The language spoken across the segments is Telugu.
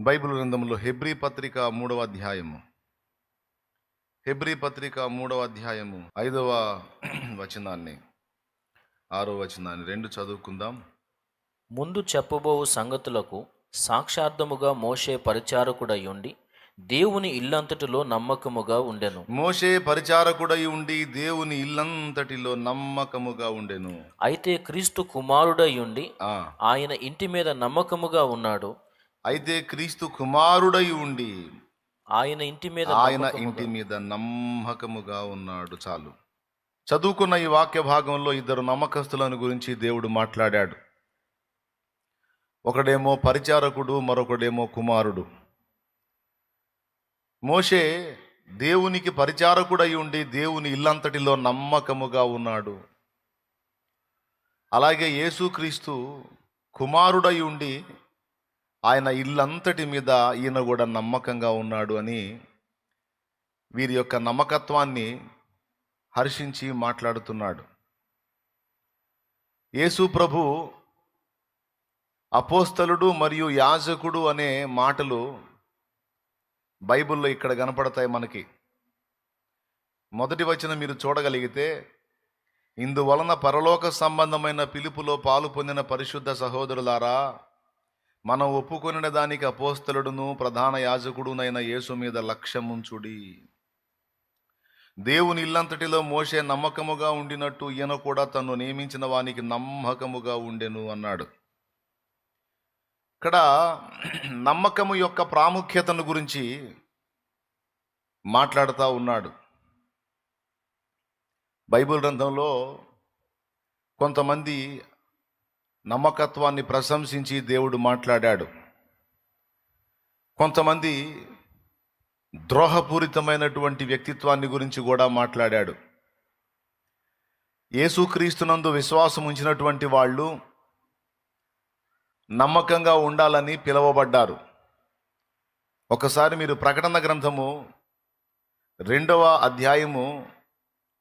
బైబిల్ గ్రంథంలో హెబ్రీ పత్రిక మూడవ అధ్యాయము. హెబ్రీ పత్రిక మూడవ అధ్యాయము ఐదవ వచనాన్ని ఆరో వచనాన్ని రెండు చదువుకుందాం. ముందు చెప్పబోవు సంగతులకు సాక్షార్థముగా మోషే పరిచారకుడయుండి దేవుని ఇల్లంతటిలో నమ్మకముగా ఉండెను. మోషే పరిచారకుడై ఉండి దేవుని ఇల్లంతటిలో నమ్మకముగా ఉండెను. అయితే క్రీస్తు కుమారుడయుండి ఆ, ఆయన ఇంటి మీద నమ్మకముగా ఉన్నాడు. అయితే క్రీస్తు కుమారుడై ఉండి ఆయన ఇంటి మీద ఆయన ఇంటి మీద నమ్మకముగా ఉన్నాడు. చాలు. చదువుకున్న ఈ వాక్య భాగంలో ఇద్దరు నమ్మకస్తులను గురించి దేవుడు మాట్లాడాడు. ఒకడేమో పరిచారకుడు మరొకడేమో కుమారుడు. మోషే దేవునికి పరిచారకుడై ఉండి దేవుని ఇల్లంతటిలో నమ్మకముగా ఉన్నాడు. అలాగే యేసుక్రీస్తు కుమారుడై ఉండి ఆయన ఇల్లంతటి మీద ఈయన కూడా నమ్మకంగా ఉన్నాడు అని వీరి యొక్క నమ్మకత్వాన్ని హర్షించి మాట్లాడుతున్నాడు. యేసు ప్రభు అపోస్తలుడు మరియు యాజకుడు అనే మాటలు బైబిల్లో ఇక్కడ కనపడతాయి మనకి. మొదటి వచనం మీరు చూడగలిగితే ఇందువలన పరలోక సంబంధమైన పిలుపులో పాలు పొందిన పరిశుద్ధ సహోదరులారా మనం ఒప్పుకొనిన దానికి అపోస్తలుడును ప్రధాన యాజకుడునైన యేసు మీద లక్ష్యముంచుడి. దేవుని ఇల్లంతటిలో మోసే నమ్మకముగా ఉండినట్టు ఈయన కూడా తను నియమించిన వానికి నమ్మకముగా ఉండెను అన్నాడు. ఇక్కడ నమ్మకము యొక్క ప్రాముఖ్యతను గురించి మాట్లాడుతూ ఉన్నాడు. బైబిల్ గ్రంథంలో కొంతమంది నమ్మకత్వాన్ని ప్రశంసించి దేవుడు మాట్లాడాడు. కొంతమంది ద్రోహపూరితమైనటువంటి వ్యక్తిత్వాన్ని గురించి కూడా మాట్లాడాడు. యేసుక్రీస్తునందు విశ్వాసం ఉంచినటువంటి వాళ్ళు నమ్మకంగా ఉండాలని పిలువబడ్డారు. ఒకసారి మీరు ప్రకటన గ్రంథము రెండవ అధ్యాయము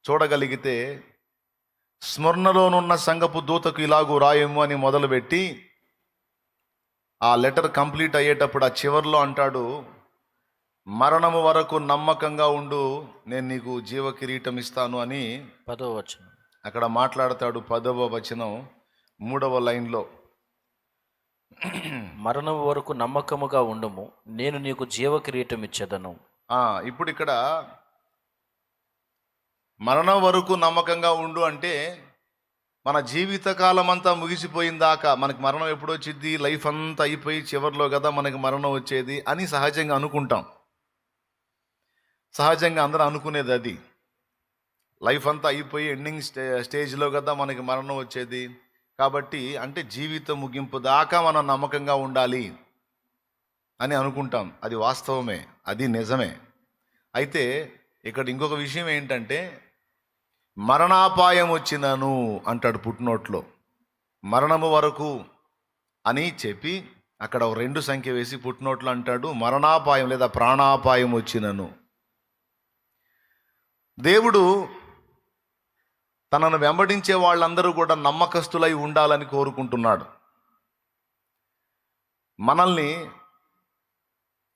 చూడగలిగితే స్మరణలోనున్న సంగపు దూతకు ఇలాగూ రాయము అని మొదలుపెట్టి ఆ లెటర్ కంప్లీట్ అయ్యేటప్పుడు ఆ చివర్లో అంటాడు మరణము వరకు నమ్మకంగా ఉండు నేను నీకు జీవ కిరీటం ఇస్తాను అని పదో వచనం. అక్కడ మాట్లాడతాడు పదవ వచనం మూడవ లైన్లో. మరణం వరకు నమ్మకముగా ఉండుము నేను నీకు జీవ కిరీటం ఇచ్చేదను ఇప్పుడు ఇక్కడ మరణం వరకు నమ్మకంగా ఉండు అంటే మన జీవితకాలం అంతా ముగిసిపోయిన దాకా మనకి మరణం ఎప్పుడు వచ్చింది లైఫ్ అంతా అయిపోయి చివరిలో కదా మనకి మరణం వచ్చేది అని సహజంగా అనుకుంటాం. సహజంగా అందరూ అనుకునేది అది. లైఫ్ అంతా అయిపోయి ఎండింగ్ స్టే స్టేజ్లో కదా మనకి మరణం వచ్చేది. కాబట్టి అంటే జీవితం ముగింపు దాకా మనం నమ్మకంగా ఉండాలి అని అనుకుంటాం. అది వాస్తవమే. అది నిజమే. అయితే ఇక్కడ ఇంకొక విషయం ఏంటంటే మరణాపాయం వచ్చినను అంటాడు పుట్టినోట్లో. మరణము వరకు అని చెప్పి అక్కడ రెండు సంఖ్య వేసి పుట్టినోట్లు అంటాడు మరణాపాయం లేదా ప్రాణాపాయం వచ్చినను. దేవుడు తనను వెంబడించే వాళ్ళందరూ కూడా నమ్మకస్తులై ఉండాలని కోరుకుంటున్నాడు. మనల్ని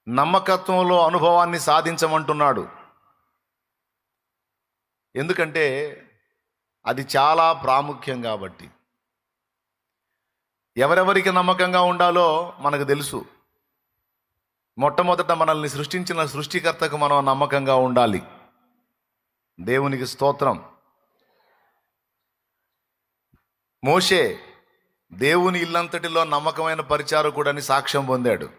నమ్మకత్వంలో అనుభవాన్ని సాధించమంటున్నాడు. ఎందుకంటే అది చాలా ప్రాముఖ్యం కాబట్టి. ఎవరెవరికి నమ్మకంగా ఉండాలో మనకు తెలుసు. మొట్టమొదట మనల్ని సృష్టించిన సృష్టికర్తకు మనం నమ్మకంగా ఉండాలి. దేవునికి స్తోత్రం. మోషే దేవుని ఇల్లంతటిలో నమ్మకమైన పరిచారకుడని సాక్ష్యం పొందాడు.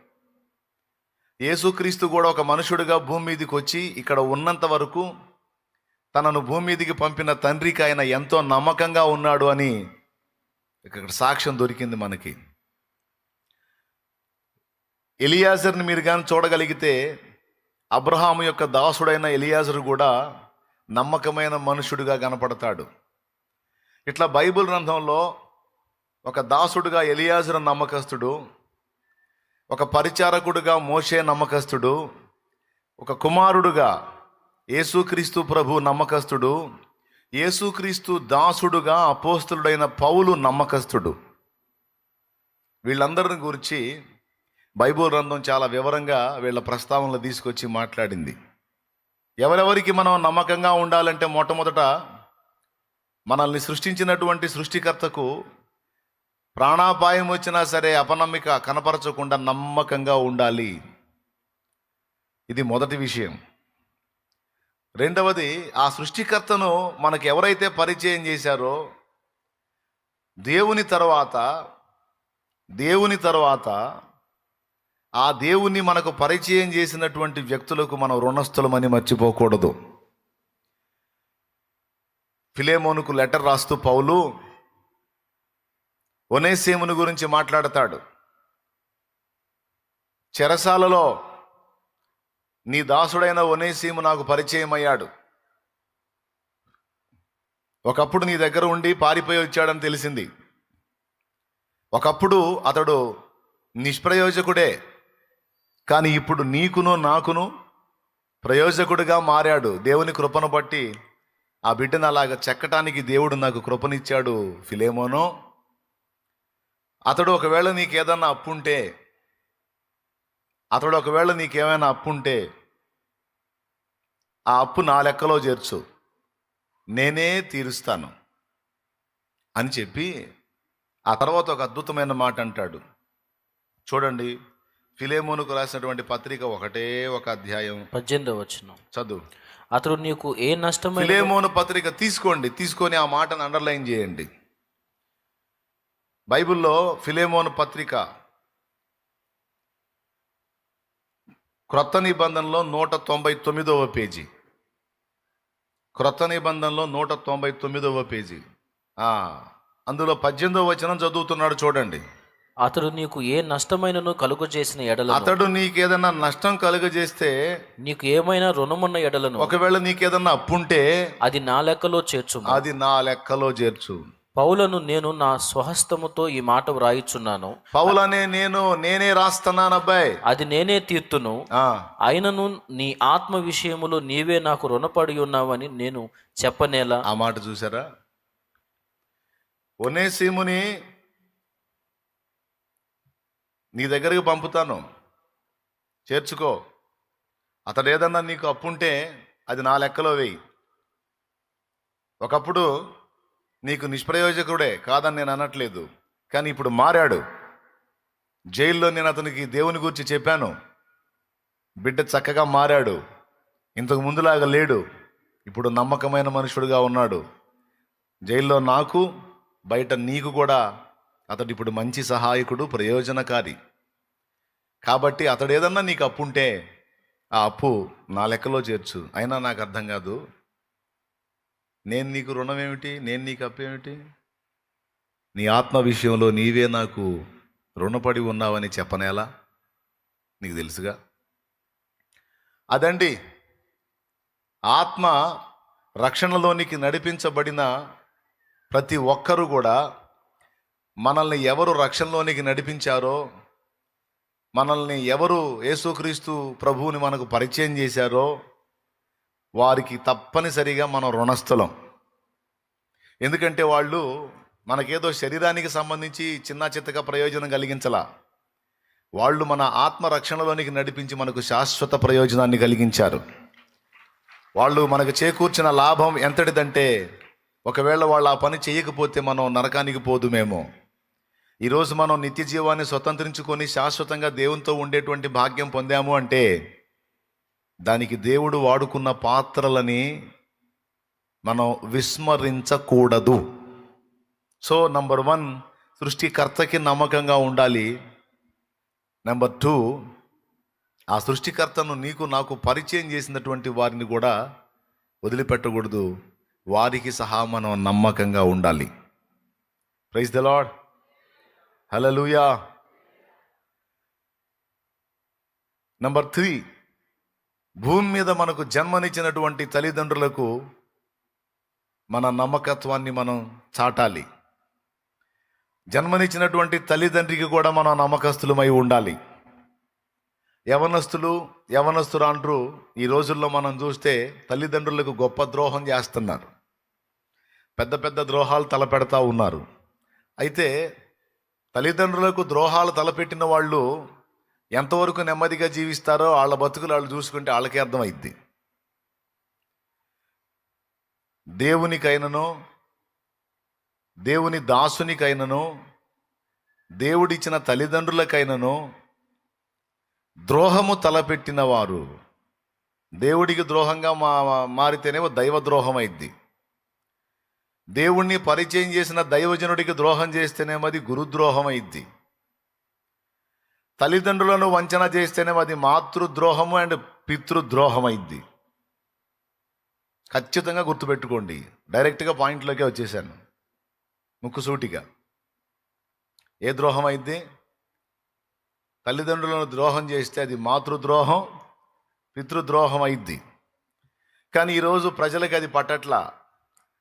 యేసుక్రీస్తు కూడా ఒక మనుషుడిగా భూమి మీదకి వచ్చి ఇక్కడ ఉన్నంత వరకు తనను భూమి మీదికి పంపిన తండ్రికి ఆయన ఎంతో నమ్మకంగా ఉన్నాడు అని ఇక్కడ సాక్ష్యం దొరికింది మనకి. ఎలియాజర్ని మీరు కానీ చూడగలిగితే అబ్రహాము యొక్క దాసుడైన ఎలియాజరు కూడా నమ్మకమైన మనుషుడిగా కనపడతాడు. ఇట్లా బైబిల్ గ్రంథంలో ఒక దాసుడుగా ఎలియాజరు నమ్మకస్తుడు ఒక పరిచారకుడుగా మోషే నమ్మకస్తుడు ఒక కుమారుడుగా యేసుక్రీస్తు ప్రభు నమ్మకస్తుడు యేసుక్రీస్తు దాసుడుగా అపోస్తుడైన పౌలు నమ్మకస్తుడు. వీళ్ళందరిని గురించి బైబుల్ గ్రంథం చాలా వివరంగా వీళ్ళ ప్రస్తావనలు తీసుకొచ్చి మాట్లాడింది. ఎవరెవరికి మనం నమ్మకంగా ఉండాలంటే మొట్టమొదట మనల్ని సృష్టించినటువంటి సృష్టికర్తకు ప్రాణాపాయం వచ్చినా సరే అపనమ్మిక కనపరచకుండా నమ్మకంగా ఉండాలి. ఇది మొదటి విషయం. రెండవది ఆ సృష్టికర్తను మనకు ఎవరైతే పరిచయం చేశారో దేవుని తర్వాత దేవుని తర్వాత ఆ దేవుణ్ణి మనకు పరిచయం చేసినటువంటి వ్యక్తులకు మనం రుణస్థులమని మర్చిపోకూడదు. ఫిలేమోనుకు లెటర్ రాస్తూ పౌలు ఒనేసేముని గురించి మాట్లాడతాడు. చెరసాలలో నీ దాసుడైన ఒనేసీము నాకు పరిచయం అయ్యాడు ఒకప్పుడు నీ దగ్గర ఉండి పారిపోయి వచ్చాడని తెలిసింది. ఒకప్పుడు అతడు నిష్ప్రయోజకుడే. కానీ ఇప్పుడు నీకును నాకును ప్రయోజకుడిగా మారాడు. దేవుని కృపను బట్టి ఆ బిడ్డను అలాగ చెక్కటానికి దేవుడు నాకు కృపనిచ్చాడు ఫిలేమోనో. అతడు ఒకవేళ నీకేదన్నా అప్పుంటే అతడు ఒకవేళ నీకేమైనా అప్పుంటే ఆ అప్పు నా లెక్కలో చేర్చు. నేనే తీరుస్తాను అని చెప్పి ఆ తర్వాత ఒక అద్భుతమైన మాట అంటాడు. చూడండి ఫిలేమోనుకు రాసినటువంటి పత్రిక ఒకటే ఒక అధ్యాయం. పద్దెనిమిదో వచ్చిన చదువు. అతడు నీకు ఏ నష్టమైన ఫిలేమోను పత్రిక తీసుకోండి తీసుకొని ఆ మాటను అండర్లైన్ చేయండి. బైబిల్లో ఫిలేమోను పత్రిక క్రొత్త నిబంధనలో నూట తొంభై తొమ్మిదవ పేజీ. క్రొత్త నిబంధనలో నూట తొంభై తొమ్మిదవ పేజీ. ఆ, అందులో పద్దెనిమిదవ వచనం చదువుతున్నాడు చూడండి. అతడు నీకు ఏ నష్టమైనను కలుగు చేసిన ఎడలను? అతడు నీకేదన్నా నష్టం కలుగజేస్తే నీకు ఏమైనా రుణమున్న ఎడలను? ఒకవేళ నీకేదన్నా అప్పుంటే అది నా లెక్కలో చేర్చుము. అది నా లెక్కలో చేర్చు. పౌలను నేను నా స్వహస్తముతో ఈ మాట వ్రాయిచున్నాను. పౌలనే నేను నేనే రాస్తున్నాను అబ్బాయి అది నేనే తీర్తును. అయినను నీ ఆత్మ విషయములో నీవే నాకు రుణపడి ఉన్నావని నేను చెప్పనేలా? ఆ మాట చూసారా ఒనేసీముని నీ దగ్గరికి పంపుతాను. చేర్చుకో. అతడు ఏదన్నా నీకు అప్పుంటే అది నా లెక్కలో వేయి. ఒకప్పుడు నీకు నిష్ప్రయోజకుడే కాదని నేను అనట్లేదు. కానీ ఇప్పుడు మారాడు. జైల్లో నేను అతనికి దేవుని గురించి చెప్పాను. బిడ్డ చక్కగా మారాడు. ఇంతకు ముందులాగా లేడు. ఇప్పుడు నమ్మకమైన మనుషుడుగా ఉన్నాడు. జైల్లో నాకు బయట నీకు కూడా అతడు ఇప్పుడు మంచి సహాయకుడు ప్రయోజనకారి. కాబట్టి అతడు ఏదన్నా నీకు అప్పు ఉంటే ఆ అప్పు నా లెక్కలో చేర్చు. అయినా నాకు అర్థం కాదు. నేను నీకు రుణం ఏమిటి నేను నీకు అప్పేమిటి? నీ ఆత్మ విషయంలో నీవే నాకు రుణపడి ఉన్నావని చెప్పనేలా నీకు తెలుసుగా? అదండి. ఆత్మ రక్షణలోనికి నడిపించబడిన ప్రతి ఒక్కరూ కూడా మనల్ని ఎవరు రక్షణలోనికి నడిపించారో మనల్ని ఎవరు యేసుక్రీస్తు ప్రభువుని మనకు పరిచయం చేశారో వారికి తప్పనిసరిగా మనం రుణస్థలం. ఎందుకంటే వాళ్ళు మనకేదో శరీరానికి సంబంధించి చిన్న చిత్తగా ప్రయోజనం కలిగించలా. వాళ్ళు మన ఆత్మరక్షణలోనికి నడిపించి మనకు శాశ్వత ప్రయోజనాన్ని కలిగించారు. వాళ్ళు మనకు చేకూర్చిన లాభం ఎంతటిదంటే ఒకవేళ వాళ్ళు ఆ పని చేయకపోతే మనం నరకానికి పోదుమేమో. ఈరోజు మనం నిత్య జీవాన్ని స్వతంత్రించుకొని శాశ్వతంగా దేవునితో ఉండేటువంటి భాగ్యం పొందాము అంటే దానికి దేవుడు వాడుకున్న పాత్రలని మనం విస్మరించకూడదు. సో నంబర్ వన్ సృష్టికర్తకి నమ్మకంగా ఉండాలి. నెంబర్ టూ ఆ సృష్టికర్తను నీకు నాకు పరిచయం చేసినటువంటి వారిని కూడా వదిలిపెట్టకూడదు. వారికి సహా మనం నమ్మకంగా ఉండాలి. Praise the lord hallelujah number three భూమి మీద మనకు జన్మనిచ్చినటువంటి తల్లిదండ్రులకు మన నమ్మకత్వాన్ని మనం చాటాలి. జన్మనిచ్చినటువంటి తల్లిదండ్రికి కూడా మనం నమ్మకస్తులమై ఉండాలి. యవనస్తులు యవనస్తులు అంటారు ఈ రోజుల్లో మనం చూస్తే తల్లిదండ్రులకు గొప్ప ద్రోహం చేస్తున్నారు. పెద్ద పెద్ద ద్రోహాలు తలపెడతా ఉన్నారు. అయితే తల్లిదండ్రులకు ద్రోహాలు తలపెట్టిన వాళ్ళు ఎంతవరకు నెమ్మదిగా జీవిస్తారో వాళ్ళ బతుకులు వాళ్ళు చూసుకుంటే వాళ్ళకే అర్థమైద్ది. దేవునికైనను దేవుని దాసునికైనను దేవుడిచ్చిన తల్లిదండ్రులకైనను ద్రోహము తలపెట్టిన వారు. దేవుడికి ద్రోహంగా మా మారితేనేమో దైవ ద్రోహం అయింది దేవుణ్ణి పరిచయం చేసిన దైవజనుడికి ద్రోహం చేస్తేనేమో అది గురుద్రోహం అయింది తల్లిదండ్రులను వంచన చేస్తేనేమో అది మాతృద్రోహము అండ్ పితృద్రోహం అయింది ఖచ్చితంగా గుర్తుపెట్టుకోండి. డైరెక్ట్గా పాయింట్లోకే వచ్చేసాను. ముక్కుసూటిగా. ఏ ద్రోహం అయితే తల్లిదండ్రులను ద్రోహం చేస్తే అది మాతృద్రోహం పితృద్రోహం అయింది. కానీ ఈరోజు ప్రజలకి అది పట్టట్ల.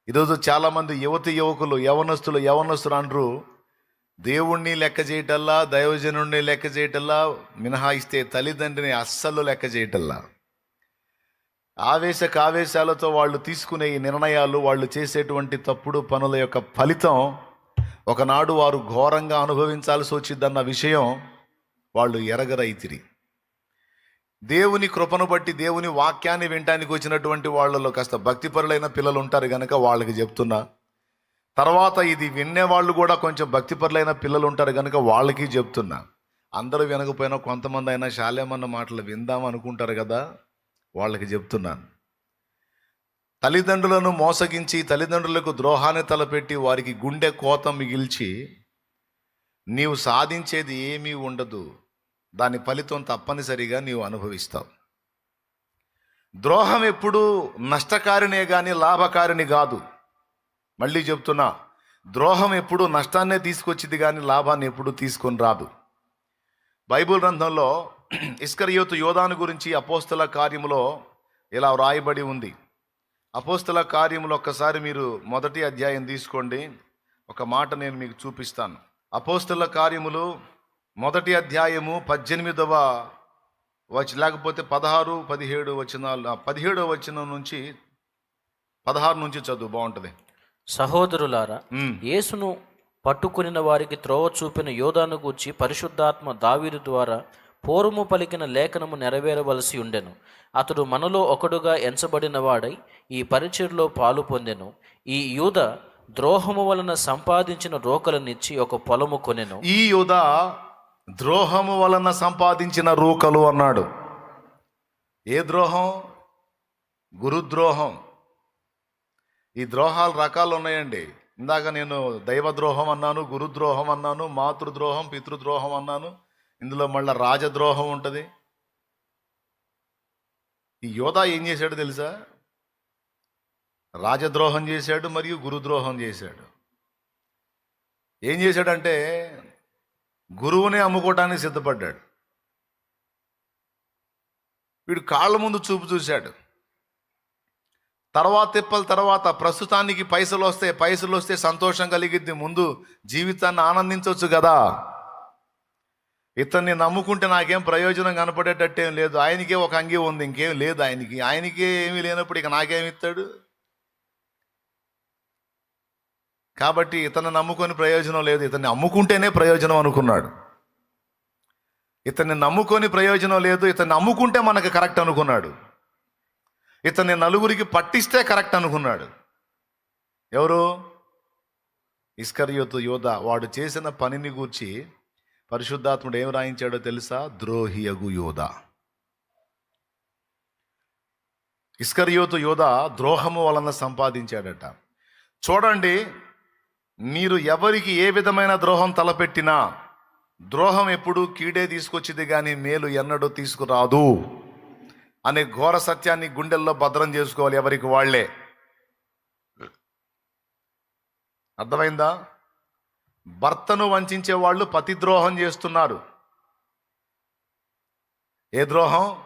ఈరోజు చాలామంది యువతి యువకులు యవనస్తులు యవనస్తులు అంటారు దేవుణ్ణి లెక్క చేయటల్లా దైవజనుణ్ణి లెక్క చేయటల్లా మినహాయిస్తే తల్లిదండ్రిని అస్సలు లెక్క చేయటల్లా. ఆవేశ కావేశాలతో వాళ్ళు తీసుకునే ఈ నిర్ణయాలు వాళ్ళు చేసేటువంటి తప్పుడు పనుల యొక్క ఫలితం ఒకనాడు వారు ఘోరంగా అనుభవించాల్సి వచ్చిందన్న విషయం వాళ్ళు ఎరగరైతిరి దేవుని కృపను బట్టి దేవుని వాక్యాన్ని వినటానికి వచ్చినటువంటి వాళ్ళలో కాస్త భక్తిపరులైన పిల్లలు ఉంటారు కనుక వాళ్ళకి చెప్తున్నా. తర్వాత ఇది వినే వాళ్ళు కూడా కొంచెం భక్తిపరులైన పిల్లలు ఉంటారు కనుక వాళ్ళకి చెప్తున్నా. అందరూ వినకపోయినా కొంతమంది అయినా శాలేమన్న మాటలు విందాం అనుకుంటారు కదా. వాళ్ళకి చెప్తున్నాను. తల్లిదండ్రులను మోసగించి తల్లిదండ్రులకు ద్రోహాన్ని తలపెట్టి వారికి గుండె కోత మిగిల్చి నీవు సాధించేది ఏమీ ఉండదు. దాని ఫలితం తప్పనిసరిగా నీవు అనుభవిస్తావు. ద్రోహం ఎప్పుడూ నష్టకారినే కానీ లాభకారిని కాదు. మళ్ళీ చెప్తున్నా ద్రోహం ఎప్పుడు నష్టాన్నే తీసుకొచ్చింది కానీ లాభాన్ని ఎప్పుడు తీసుకొని రాదు. బైబిల్ గ్రంథంలో ఇస్కరియోతు యోధాను గురించి అపోస్తల కార్యములో ఇలా వ్రాయబడి ఉంది. అపోస్తల కార్యములు ఒక్కసారి మీరు మొదటి అధ్యాయం తీసుకోండి. ఒక మాట నేను మీకు చూపిస్తాను. అపోస్తల కార్యములు మొదటి అధ్యాయము పద్దెనిమిదవ వచ లేకపోతే పదహారు పదిహేడు వచనాలు పదిహేడవ వచనం నుంచి పదహారు నుంచి చదువు బాగుంటుంది. సహోదరులారా. యేసును పట్టుకునిన వారికి త్రోవ చూపిన యోధాను గూర్చి పరిశుద్ధాత్మ దావీదు ద్వారా పూర్వము పలికిన లేఖనము నెరవేరవలసి ఉండెను. అతడు మనలో ఒకడుగా ఎంచబడినవాడై ఈ పరిచయలో పాలు పొందెను. ఈ యూద ద్రోహము వలన సంపాదించిన రోకలనిచ్చి ఒక పొలము కొనెను. ఈ యూద ద్రోహము వలన సంపాదించిన రూకలు అన్నాడు. ఏ ద్రోహం? గురుద్రోహం. ఈ ద్రోహాలు రకాలు ఉన్నాయండి. ఇందాక నేను దైవ ద్రోహం అన్నాను గురుద్రోహం అన్నాను మాతృద్రోహం పితృద్రోహం అన్నాను. ఇందులో మళ్ళీ రాజద్రోహం ఉంటుంది. ఈ యోధా ఏం చేశాడు తెలుసా? రాజద్రోహం చేశాడు మరియు గురుద్రోహం చేశాడు. ఏం చేశాడంటే గురువునే అమ్ముకోవటానికి సిద్ధపడ్డాడు. వీడు కాళ్ళ ముందు చూపు చూశాడు. తర్వాత తిప్పల తర్వాత ప్రస్తుతానికి పైసలు వస్తే పైసలు వస్తే సంతోషం కలిగిద్ది. ముందు జీవితాన్ని ఆనందించవచ్చు కదా. ఇతన్ని నమ్ముకుంటే నాకేం ప్రయోజనం కనపడేటట్టేం లేదు. ఆయనకే ఒక అంగి ఉంది ఇంకేం లేదు ఆయనకి. ఆయనకే ఏమీ లేనప్పుడు ఇక నాకేమి ఇస్తాడు? కాబట్టి ఇతను నమ్ముకొని ప్రయోజనం లేదు. ఇతన్ని అమ్ముకుంటేనే ప్రయోజనం అనుకున్నాడు. ఇతన్ని నమ్ముకొని ప్రయోజనం లేదు. ఇతన్ని అమ్ముకుంటే మనకు కరెక్ట్ అనుకున్నాడు. ఇతన్ని నలుగురికి పట్టిస్తే కరెక్ట్ అనుకున్నాడు. ఎవరు? ఇస్కర్యోతు యోధ. వాడు చేసిన పనిని గూర్చి పరిశుద్ధాత్ముడు ఏం రాయించాడో తెలుసా? ద్రోహియగు యోధ. ఇస్కర్యోతు యోధ ద్రోహము వలన సంపాదించాడట. చూడండి మీరు ఎవరికి ఏ విధమైన ద్రోహం తలపెట్టినా ద్రోహం ఎప్పుడు కీడే తీసుకొచ్చింది కానీ మేలు ఎన్నడూ తీసుకురాదు అనే ఘోర సత్యాన్ని గుండెల్లో భద్రం చేసుకోవాలి ఎవరికి వాళ్ళే. అర్థమైందా? భర్తను వంచే వాళ్ళు పతిద్రోహం చేస్తున్నారు. ఏ ద్రోహం?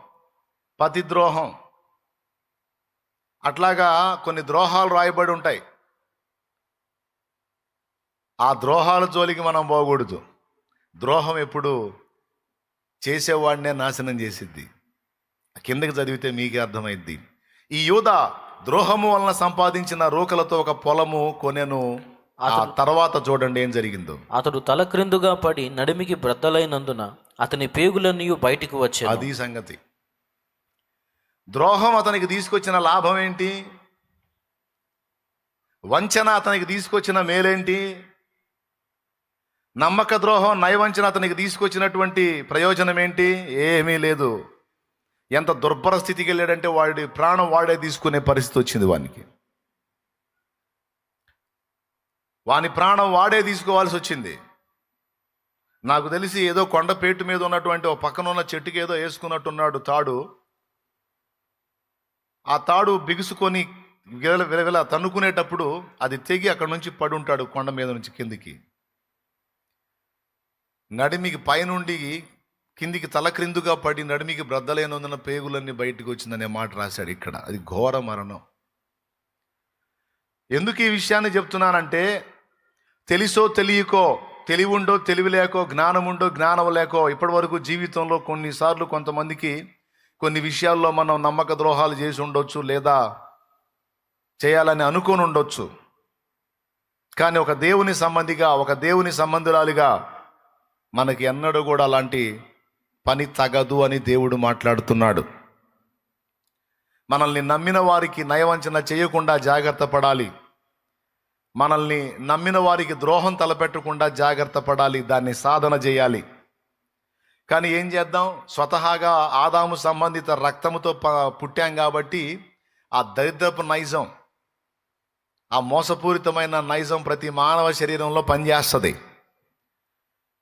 పతిద్రోహం. అట్లాగా కొన్ని ద్రోహాలు రాయబడి ఉంటాయి. ఆ ద్రోహాల జోలికి మనం పోకూడదు. ద్రోహం ఎప్పుడు చేసేవాడినే నాశనం చేసిద్ది. కిందకి చదివితే మీకే అర్థమైద్ది. ఈ యూద ద్రోహము వలన సంపాదించిన రూకలతో ఒక పొలము కొనెను ఆ తర్వాత చూడండి ఏం జరిగిందో. అతడు తల క్రిందుగా పడి నడిమికి బ్రద్దలైనందున అతని పేగులన్నీ బయటికి వచ్చాను. అది సంగతి. ద్రోహం అతనికి తీసుకొచ్చిన లాభం ఏంటి? వంచన అతనికి తీసుకొచ్చిన మేలేంటి? నమ్మక ద్రోహం నయవంచన అతనికి తీసుకొచ్చినటువంటి ప్రయోజనం ఏంటి? ఏమీ లేదు. ఎంత దుర్భర స్థితికి వెళ్ళాడంటే వాడి ప్రాణం వాడే తీసుకునే పరిస్థితి వచ్చింది వానికి. వాని ప్రాణం వాడే తీసుకోవాల్సి వచ్చింది. నాకు తెలిసి ఏదో కొండపేటు మీద ఉన్నటువంటి ఒక పక్కన ఉన్న చెట్టుకి ఏదో వేసుకున్నట్టున్నాడు తాడు. ఆ తాడు బిగుసుకొని విల విలవిల తన్నుకునేటప్పుడు అది తెగి అక్కడ నుంచి పడి ఉంటాడు కొండ మీద నుంచి కిందికి. నడిమికి పైనుండి కిందికి తల క్రిందుగా పడి నడిమికి బ్రద్దలేనందున పేగులన్నీ బయటకు వచ్చిందనే మాట రాశాడు ఇక్కడ. అది ఘోర మరణం. ఎందుకు ఈ విషయాన్ని చెప్తున్నానంటే తెలుసో తెలియకో తెలివి ఉండో తెలివి లేకో జ్ఞానం ఉండో జ్ఞానం లేకో ఇప్పటి వరకు జీవితంలో కొన్నిసార్లు కొంతమందికి కొన్ని విషయాల్లో మనం నమ్మక ద్రోహాలు చేసి ఉండొచ్చు లేదా చేయాలని అనుకుని ఉండొచ్చు. కానీ ఒక దేవుని సంబంధిగా ఒక దేవుని సంబంధురాలిగా మనకి ఎన్నడూ కూడా అలాంటి పని తగదు అని దేవుడు మాట్లాడుతున్నాడు. మనల్ని నమ్మిన వారికి నయవంచన చేయకుండా జాగ్రత్త పడాలి. మనల్ని నమ్మిన వారికి ద్రోహం తలపెట్టకుండా జాగ్రత్త పడాలి దాన్ని సాధన చేయాలి. కానీ ఏం చేద్దాం? స్వతహాగా ఆదాము సంబంధిత రక్తముతో పుట్టాం కాబట్టి ఆ దరిద్రపు నైజం ఆ మోసపూరితమైన నైజం ప్రతి మానవ శరీరంలో పనిచేస్తుంది.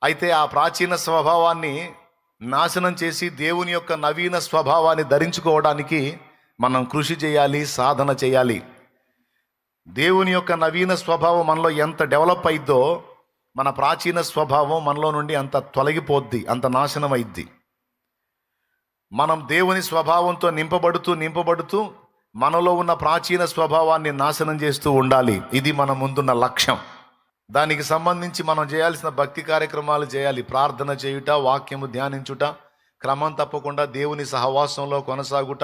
అయితే ఆ ప్రాచీన స్వభావాన్ని నాశనం చేసి దేవుని యొక్క నవీన స్వభావాన్ని ధరించుకోవడానికి మనం కృషి చేయాలి సాధన చేయాలి. దేవుని యొక్క నవీన స్వభావం మనలో ఎంత డెవలప్ అయిద్దో మన ప్రాచీన స్వభావం మనలో నుండి అంత తొలగిపోద్ది అంత నాశనం అయిద్ది. మనం దేవుని స్వభావంతో నింపబడుతూ నింపబడుతూ మనలో ఉన్న ప్రాచీన స్వభావాన్ని నాశనం చేస్తూ ఉండాలి. ఇది మన ముందున్న లక్ష్యం. దానికి సంబంధించి మనం చేయాల్సిన భక్తి కార్యక్రమాలు చేయాలి. ప్రార్థన చేయుట వాక్యము ధ్యానించుట క్రమం తప్పకుండా దేవుని సహవాసంలో కొనసాగుట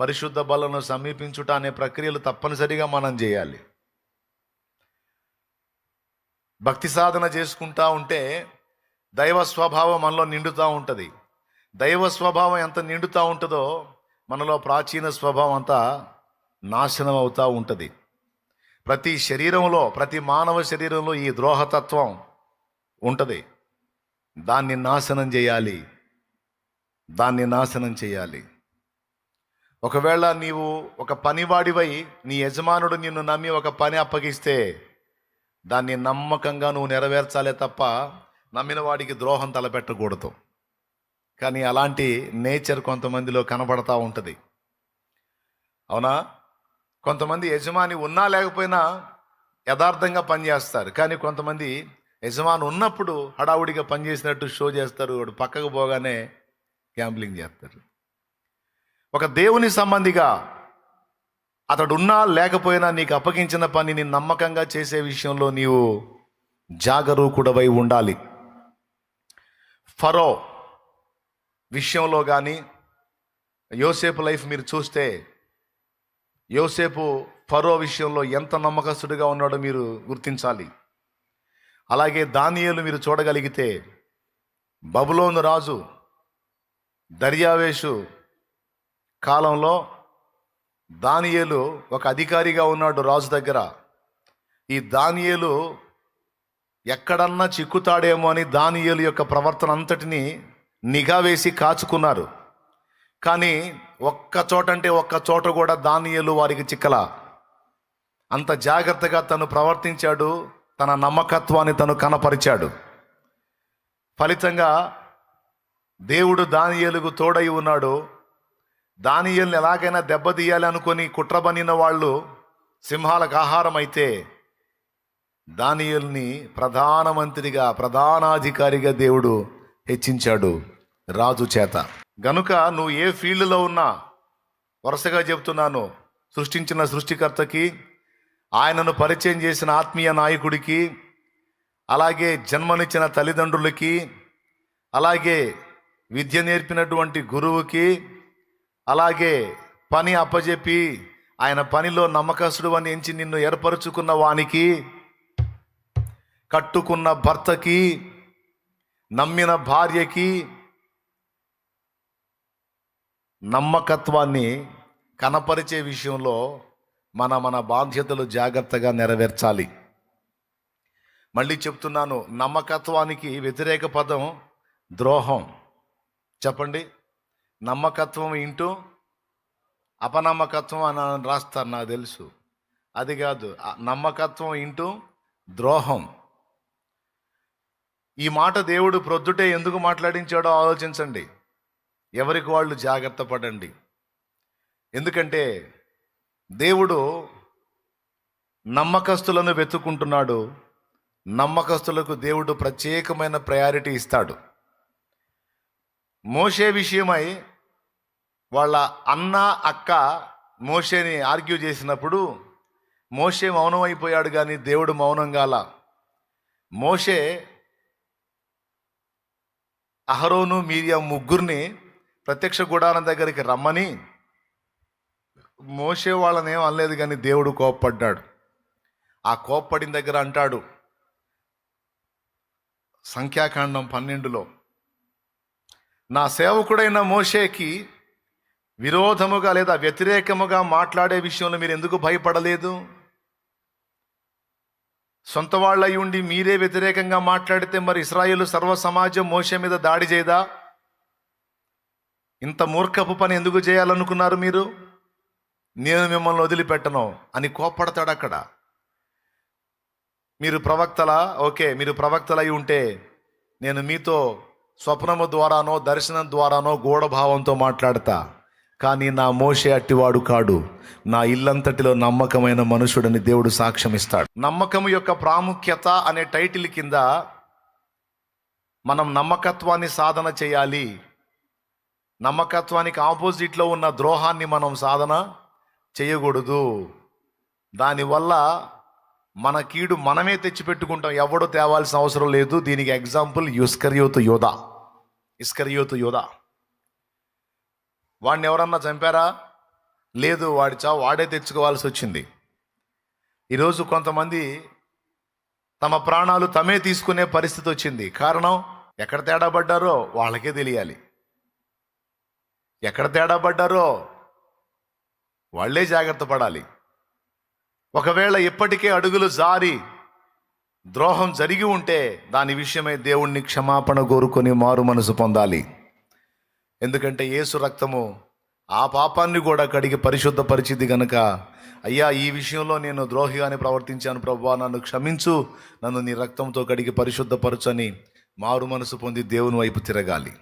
పరిశుద్ధ బలను సమీపించుట అనే ప్రక్రియలు తప్పనిసరిగా మనం చేయాలి. భక్తి సాధన చేసుకుంటా ఉంటే దైవ స్వభావం మనలో నిండుతూ ఉంటుంది. దైవ స్వభావం ఎంత నిండుతూ ఉంటుందో మనలో ప్రాచీన స్వభావం అంతా నాశనం అవుతూ ఉంటుంది. ప్రతి శరీరంలో ప్రతి మానవ శరీరంలో ఈ ద్రోహతత్వం ఉంటుంది. దాన్ని నాశనం చేయాలి. దాన్ని నాశనం చేయాలి. ఒకవేళ నీవు ఒక పనివాడివై నీ యజమానుడు నిన్ను నమ్మి ఒక పని అప్పగిస్తే దాన్ని నమ్మకంగా నువ్వు నెరవేర్చాలే తప్ప నమ్మిన వాడికి ద్రోహం తలపెట్టకూడదు. కానీ అలాంటి నేచర్ కొంతమందిలో కనబడతా ఉంటుంది. అవునా? కొంతమంది యజమాని ఉన్నా లేకపోయినా యథార్థంగా పనిచేస్తారు కానీ కొంతమంది యజమాని ఉన్నప్పుడు హడావుడిగా పనిచేసినట్టు షో చేస్తారు. వాడు పక్కకు పోగానే గ్యాంబ్లింగ్ చేస్తారు. ఒక దేవుని సంబంధిగా అతడున్నా లేకపోయినా నీకు అప్పగించిన పనిని నమ్మకంగా చేసే విషయంలో నీవు జాగరూకుడవై ఉండాలి. ఫరో విషయంలో కానీ యోసేపు లైఫ్ మీరు చూస్తే యోసేపు ఫరో విషయంలో ఎంత నమ్మకస్తుడిగా ఉన్నాడో మీరు గుర్తించాలి. అలాగే దానియేలు మీరు చూడగలిగితే బబులోను రాజు దర్యావేషు కాలంలో దానియేలు ఒక అధికారిగా ఉన్నాడు రాజు దగ్గర. ఈ దానియేలు ఎక్కడన్నా చిక్కుతాడేమో అని దానియేలు యొక్క ప్రవర్తన అంతటిని నిఘా వేసి కాచుకున్నారు. కానీ ఒక్క చోట అంటే ఒక్క చోట కూడా దానియేలు వారికి చిక్కల. అంత జాగ్రత్తగా తను ప్రవర్తించాడు తన నమ్మకత్వాన్ని తను కనపరిచాడు. ఫలితంగా దేవుడు దానియేలుకు తోడై ఉన్నాడు. దానియల్ని ఎలాగైనా దెబ్బతీయాలి అనుకొని కుట్రబనిన వాళ్ళు సింహాలకు ఆహారం అయితే దానియల్ని ప్రధానమంత్రిగా ప్రధానాధికారిగా దేవుడు హెచ్చించాడు రాజు చేత. గనుక నువ్వు ఏ ఫీల్డ్లో ఉన్నా వరుసగా చెప్తున్నాను సృష్టించిన సృష్టికర్తకి ఆయనను పరిచయం చేసిన ఆత్మీయ నాయకుడికి అలాగే జన్మనిచ్చిన తల్లిదండ్రులకి అలాగే విద్య నేర్పినటువంటి గురువుకి అలాగే పని అప్పజెప్పి ఆయన పనిలో నమ్మకస్తుడు అని ఎంచి నిన్ను ఏర్పరచుకున్న వానికి కట్టుకున్న భర్తకి నమ్మిన భార్యకి నమ్మకత్వాన్ని కనపరిచే విషయంలో మన మన బాధ్యతలు జాగ్రత్తగా నెరవేర్చాలి. మళ్ళీ చెప్తున్నాను నమ్మకత్వానికి వ్యతిరేక పదం ద్రోహం. చెప్పండి. నమ్మకత్వం ఇంటూ అపనమ్మకత్వం అని రాస్తారు నాకు తెలుసు. అది కాదు నమ్మకత్వం ఇంటూ ద్రోహం. ఈ మాట దేవుడు ప్రొద్దుటే ఎందుకు మాట్లాడించాడో ఆలోచించండి. ఎవరికి వాళ్ళు జాగ్రత్త పడండి. ఎందుకంటే దేవుడు నమ్మకస్తులను వెతుక్కుంటున్నాడు. నమ్మకస్తులకు దేవుడు ప్రత్యేకమైన ప్రయారిటీ ఇస్తాడు. మోషే విషయమై వాళ్ళ అన్న అక్క మోషేని ఆర్గ్యూ చేసినప్పుడు మోషే మౌనం అయిపోయాడు కానీ దేవుడు మౌనం గాల. మోషే అహరోను మీరియా ముగ్గురిని ప్రత్యక్ష గుడారం దగ్గరికి రమ్మని మోసే వాళ్ళని ఏం అనలేదు కానీ దేవుడు కోప్పడ్డాడు. ఆ కోప్పడిన దగ్గర అంటాడు సంఖ్యాకాండం పన్నెండులో నా సేవకుడైన మోషేకి విరోధముగా లేదా వ్యతిరేకముగా మాట్లాడే విషయంలో మీరు ఎందుకు భయపడలేదు? సొంత వాళ్ళయి ఉండి మీరే వ్యతిరేకంగా మాట్లాడితే మరి ఇస్రాయేలు సర్వ సమాజం మోషే మీద దాడి చేయదా? ఇంత మూర్ఖపు పని ఎందుకు చేయాలనుకున్నారు మీరు? నేను మిమ్మల్ని వదిలిపెట్టను అని కోప్పడతాడు అక్కడ. మీరు ప్రవక్తలా? ఓకే మీరు ప్రవక్తలై ఉంటే నేను మీతో స్వప్నము ద్వారానో దర్శనం ద్వారానో గూఢభావంతో మాట్లాడతా. కానీ నా మోషే అట్టివాడు కాడు. నా ఇల్లంతటిలో నమ్మకమైన మనుషుడని దేవుడు సాక్ష్యం ఇస్తాడు నమ్మకం యొక్క ప్రాముఖ్యత అనే టైటిల్ కింద మనం నమ్మకత్వాన్ని సాధన చేయాలి. నమ్మకత్వానికి ఆపోజిట్లో ఉన్న ద్రోహాన్ని మనం సాధన చేయకూడదు. దానివల్ల మన కీడు మనమే తెచ్చిపెట్టుకుంటాం. ఎవడో తేవాల్సిన అవసరం లేదు. దీనికి ఎగ్జాంపుల్ ఇస్కరియోతు యోధ ఇస్కర్యోతు యోధ వాడిని ఎవరన్నా చంపారా? లేదు వాడి చావు వాడే తెచ్చుకోవాల్సి వచ్చింది. ఈరోజు కొంతమంది తమ ప్రాణాలు తమే తీసుకునే పరిస్థితి వచ్చింది. కారణం ఎక్కడ తేడా పడ్డారో వాళ్ళకే తెలియాలి. ఎక్కడ తేడా పడ్డారో వాళ్ళే జాగ్రత్త పడాలి. ఒకవేళ ఇప్పటికే అడుగులు జారి ద్రోహం జరిగి ఉంటే దాని విషయమై దేవుణ్ణి క్షమాపణ కోరుకొని మారు మనసు పొందాలి. ఎందుకంటే ఏసు రక్తము ఆ పాపాన్ని కూడా కడిగి పరిశుద్ధపరిచింది గనక అయ్యా ఈ విషయంలో నేను ద్రోహిగానే ప్రవర్తించాను ప్రభువా నన్ను క్షమించు నన్ను నీ రక్తంతో కడిగి పరిశుద్ధపరచని మారు మనసు పొంది దేవుని వైపు తిరగాలి.